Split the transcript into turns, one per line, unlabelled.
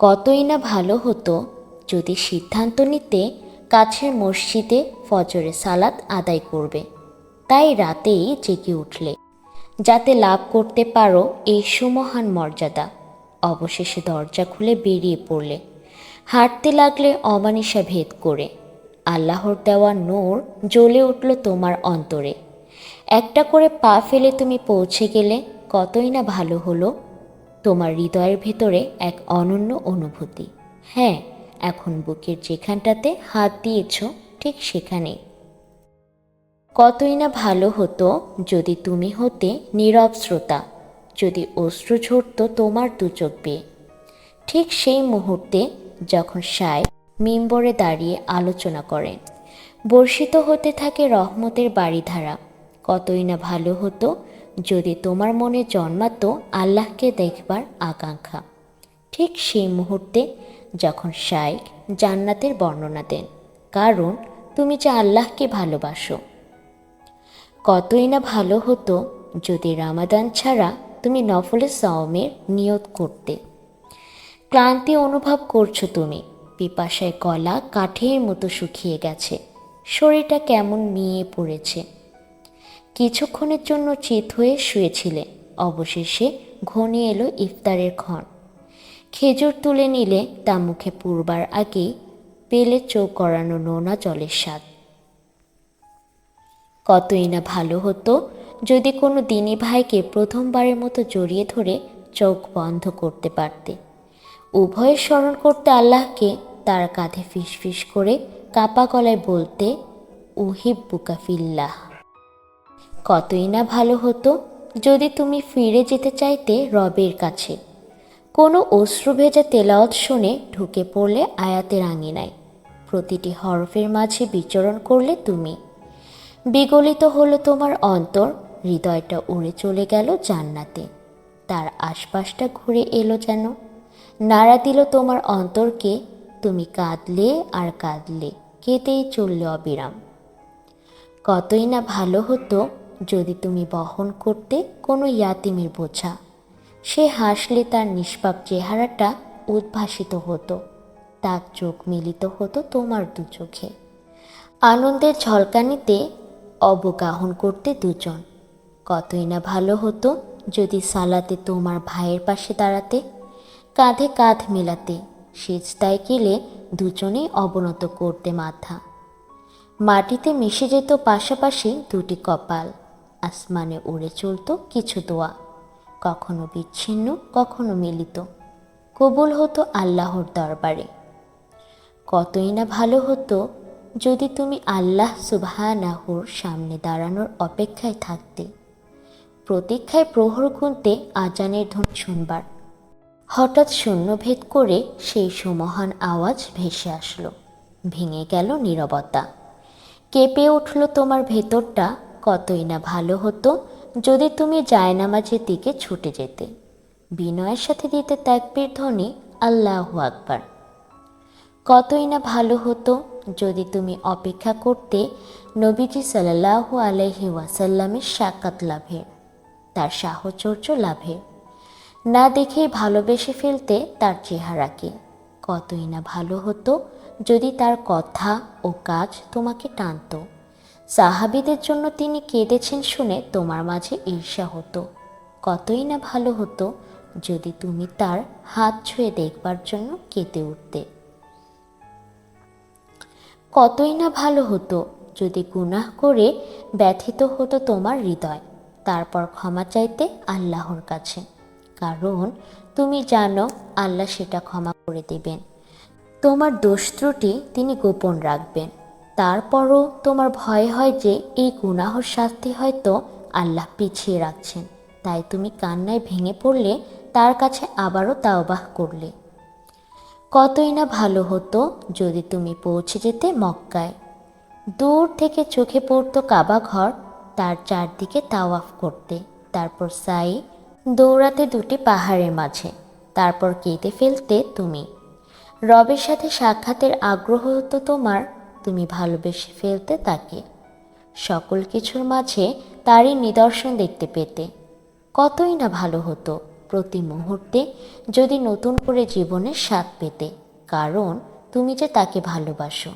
কতই না ভালো হতো যদি সিদ্ধান্ত নিতে কাছের মসজিদে ফজরে সালাত আদায় করবে। তাই রাতেই জেগে উঠলে। যাতে লাভ করতে পারো এই সুমহান মর্যাদা। অবশেষে দরজা খুলে বেরিয়ে পড়লে। হাঁটতে লাগলে অমানিসা ভেদ করে। আল্লাহর দেওয়া নূর জ্বলে উঠল তোমার অন্তরে। একটা করে পা ফেলে তুমি পৌঁছে গেলে কতই না ভালো হলো। তোমার হৃদয়ের ভেতরে এক অনন্য অনুভূতি। হ্যাঁ এখন বুকের যেখানটাতে হাত দিয়েছ, ঠিক সেখানে কতই না ভালো হতো যদি তুমি হতে নীরব শ্রোতা, যদি অশ্রু ঝরত তোমার দু চোখ বেয়ে। ঠিক সেই মুহূর্তে যখন সায় মিম্বরে দাঁড়িয়ে আলোচনা করেন, বর্ষিত হতে থাকে রহমতের বাড়িধারা, কতই না ভালো হতো যদি তোমার মনে জন্মাতো আল্লাহকে দেখবার আকাঙ্ক্ষা। ঠিক সেই মুহূর্তে যখন শাইক জান্নাতের বর্ণনা দেন, কারণ তুমি যে আল্লাহকে ভালোবাসো। কতই না ভালো হতো যদি রামাদান ছাড়া তুমি নফলে সাওমের নিয়ত করতে। ক্লান্তি অনুভব করছ তুমি, পিপাসায় গলা কাঠের মতো শুকিয়ে গেছে, শরীরটা কেমন মিয়ে পড়েছে। কিছুক্ষণের জন্য চিত হয়ে শুয়েছিলে। অবশেষে ঘনিয়ে এলো ইফতারের ক্ষণ। খেজুর তুলে নিলে তা মুখে পুরবার আগেই পেলে চোখ করানো নোনা জলের স্বাদ। কতই না ভালো হতো যদি কোনো দিনী ভাইকে প্রথমবারের মতো জড়িয়ে ধরে চোখ বন্ধ করতে পারতে। উভয়ে স্মরণ করতে আল্লাহকে তার কাঁধে ফিসফিস করে কাপা গলায় বলতে উহিব ফিল্লাহ। কতই না ভালো হতো যদি তুমি ফিরে যেতে চাইতে রবের কাছে। কোনো অশ্রু ভেজা তেলাওয়াত শুনে ঢুকে পড়লে আয়াতের আঙিনায়। প্রতিটি হরফের মাঝে বিচরণ করলে তুমি। বিগলিত হলো তোমার অন্তর, হৃদয়টা উড়ে চলে গেল জান্নাতে। তার আশপাশটা ঘুরে এলো যেন। নাড়া দিল তোমার অন্তরকে, তুমি কাঁদলে আর কাঁদলে, কেঁদেই চললে অবিরাম। কতই না ভালো হতো যদি তুমি বহন করতে কোনো ইয়াতিমের বোঝা, সে হাসলে তার নিষ্পাপ চেহারাটা উদ্ভাসিত হতো, তার চোখ মিলিত হতো তোমার দু চোখে। আনন্দের ঝলকানিতে অবগাহন করতে দুজন। কতই না ভালো হতো যদি সালাতে তোমার ভাইয়ের পাশে দাঁড়াতে, কাঁধে কাঁধ মেলাতে সেজদায় গেলে দুজনেই অবনত করতে মাথা। মাটিতে মিশে যেত পাশাপাশি দুটি কপাল। আসমানে উড়ে চলত কিছু দোয়া। কখনো বিচ্ছিন্ন, কখনো মিলিত। কবুল হতো আল্লাহর দরবারে। কতই না ভালো হতো যদি তুমি আল্লাহ সুবহানাহুর সামনে দাঁড়ানোর অপেক্ষায় থাকতে। প্রতীক্ষায় প্রহর গুনতে আজানের ধন শুনবার। হঠাৎ শূন্যভেদ করে সেই সুমহান আওয়াজ ভেসে আসলো। ভেঙে গেল নীরবতা। কেঁপে উঠল তোমার ভেতরটা কতই না ভালো হতো যদি তুমি জায়নামাজের দিকে ছুটে যেতে। বিনয়ের সাথে দিতে ত্যাগবীর ধ্বনি, আল্লাহ আকবার। কতই না ভালো হতো যদি তুমি অপেক্ষা করতে নবীজি সাল্লাহু আলহি ওয়াসাল্লামের সাক্ষাৎ লাভের তার সাহচর্য লাভের না দেখেই ভালোবেসে ফেলতে তার চেহারাকে কতই না ভালো হতো যদি তার কথা ও কাজ তোমাকে টানত। সাহাবিদের জন্য তিনি কেঁদেছেন শুনে তোমার মাঝে ঈর্ষা হতো। কতই না ভালো হতো যদি তুমি তার হাত ছুঁয়ে দেখবার জন্য কেঁদে উঠতে। কতই না ভালো হতো যদি গুনাহ করে ব্যথিত হতো তোমার হৃদয়, তারপর ক্ষমা চাইতে আল্লাহর কাছে। কারণ তুমি জানো আল্লাহ সেটা ক্ষমা করে দেবেন। তোমার দোষ ত্রুটি তিনি গোপন রাখবেন। তারপরও তোমার ভয় হয় যে এই গুনাহর শাস্তি হয়তো আল্লাহ পিছিয়ে রাখছেন। তাই তুমি কান্নায় ভেঙে পড়লে তার কাছে আবারও তাওবাহ করলে। কতই না ভালো হতো যদি তুমি পৌঁছে যেতে মক্কায়। দূর থেকে চোখে পড়তো কাবা ঘর, তার চারদিকে তাওয়াফ করতে। তারপর সাই দৌড়াতে দুটি পাহাড়ের মাঝে, তারপর কেঁদে ফেলতে তুমি। রবের সাথে সাক্ষাতের আগ্রহ হতো তোমার তুমি ভালোবেসে ফেলতে তাকে। সকল কিছুর মাঝে তারই নিদর্শন দেখতে পেতে। কতই না ভালো হতো প্রতি মুহূর্তে যদি নতুন করে জীবনের স্বাদ পেতে। কারণ তুমি যে তাকে ভালোবাসো।